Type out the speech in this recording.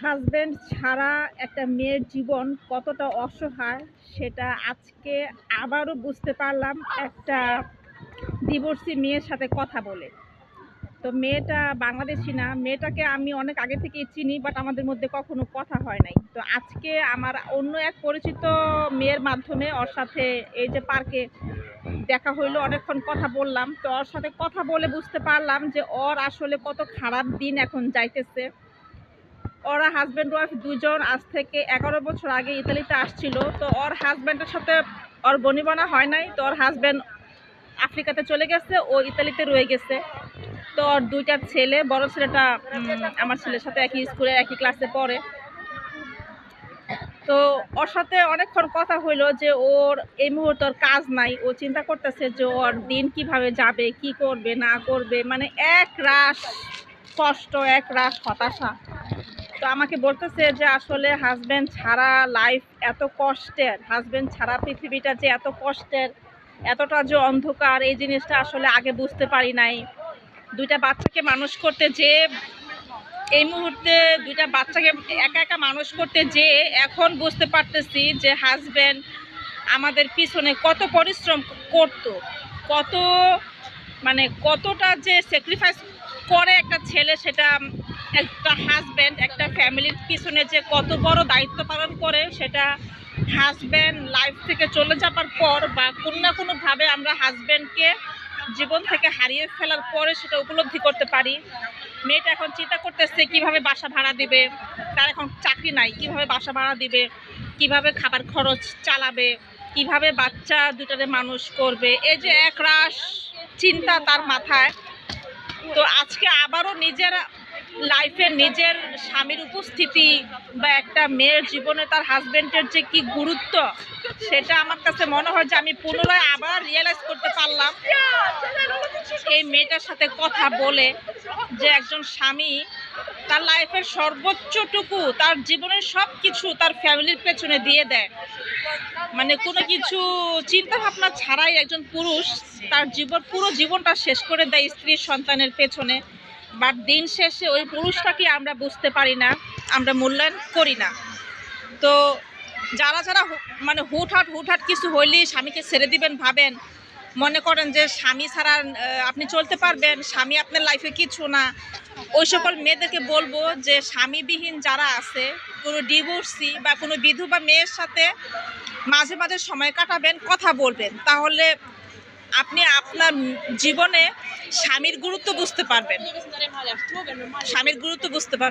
Husband ছাড়া একটা মেয়ের জীবন কতটা অসহায় সেটা আজকে আবারও বুঝতে পারলাম। একটা ডিভোর্সি মেয়ের সাথে কথা বলে। তো মেয়েটা বাংলাদেশি না, মেয়েটাকে আমি অনেক আগে থেকেই চিনি বাট আমাদের মধ্যে কখনো কথা হয় নাই। তো আজকে আমার অন্য এক পরিচিত মেয়ের মাধ্যমে ওর সাথে এই যে পার্কে দেখা হইল, অনেকক্ষণ কথা বললাম। তো ওর সাথে কথা বলে বুঝতে পারলাম যে ওর আসলে কত খারাপ দিন এখন যাইতেছে। ওরা হাজব্যান্ড ওয়াইফ দুজন আজ থেকে এগারো বছর আগে ইতালিতে আসছিল। তো ওর হাজব্যান্ডের সাথে ওর বনিবনা হয় নাই। তো ওর হাজব্যান্ড আফ্রিকাতে চলে গেছে, ও ইতালিতে রয়ে গেছে। তো ওর দুইটা ছেলে, বড় ছেলেটা আমার ছেলের সাথে একই স্কুলে একই ক্লাসে পড়ে। তো ওর সাথে অনেকক্ষণ কথা হইল যে ওর এই মুহূর্তে ওর কাজ নাই। ও চিন্তা করতেছে যে ওর দিন কীভাবে যাবে, কি করবে, না করবে। মানে এক রাস কষ্ট, এক রাস হতাশা। তো আমাকে বলতেছে যে আসলে হাজব্যান্ড ছাড়া লাইফ এত কষ্টের হাজব্যান্ড ছাড়া পৃথিবীটা যে এত কষ্টের, এতটা যে অন্ধকার, এই জিনিসটা আসলে আগে বুঝতে পারি নাই। দুইটা বাচ্চাকে মানুষ করতে যে, এই মুহূর্তে দুইটা বাচ্চাকে একা একা মানুষ করতে যে, এখন বুঝতে পারতেছি যে হাজব্যান্ড আমাদের পিছনে কত পরিশ্রম করত, কত মানে কতটা যে স্যাক্রিফাইস করে একটা ছেলে সেটা একটা হাজব্যান্ড একটা ফ্যামিলির পিছনে যে কত বড় দায়িত্ব পালন করে, সেটা হাজব্যান্ড লাইফ থেকে চলে যাবার পর বা কোনো না কোনোভাবে আমরা হাজব্যান্ডকে জীবন থেকে হারিয়ে ফেলার পরে সেটা উপলব্ধি করতে পারি। মেয়েটা এখন চিন্তা করতেছে কীভাবে বাসা ভাড়া দিবে, তার এখন চাকরি নাই, কীভাবে বাসা ভাড়া দিবে, কীভাবে খাবার খরচ চালাবে, কীভাবে বাচ্চা দুটারে মানুষ করবে, এই যে এক রাস চিন্তা তার মাথায়। তো আজকে আবারও নিজের লাইফে নিজের স্বামীর উপস্থিতি বা একটা মেয়ের জীবনে তার হাজব্যান্ডের যে কি গুরুত্ব, সেটা আমার কাছে মনে হয় যে আমি পুনরায় আবার রিয়েলাইজ করতে পারলাম। এই মেয়েটার সাথে কথা বলে যে একজন স্বামী তার লাইফের সর্বোচ্চটুকু, তার জীবনের সব কিছু তার ফ্যামিলির পেছনে দিয়ে দেয়। মানে কোনো কিছু চিন্তা ভাবনা ছাড়াই একজন পুরুষ তার জীবন, পুরো জীবনটা শেষ করে দেয় স্ত্রী সন্তানের পেছনে। বাট দিন শেষে ওই পুরুষটাকে আমরা বুঝতে পারি না, আমরা মূল্যায়ন করি না। তো যারা যারা মানে হুটহাট হুটহাট কিছু হইলেই স্বামীকে ছেড়ে দিবেন, ভাবেন, মনে করেন যে স্বামী ছাড়া আপনি চলতে পারবেন, স্বামী আপনার লাইফে কিছু না। ওই সকল মেয়েদেরকে বলব যে স্বামীবিহীন যারা আছে, কোনো ডিভোর্সি বা কোনো বিধবা মেয়ের সাথে মাঝে মাঝে সময় কাটাবেন, কথা বলবেন। তাহলে আপনি আপনার জীবনে স্বামীর গুরুত্ব বুঝতে পারবেন। স্বামীর গুরুত্ব বুঝতে পারবেন।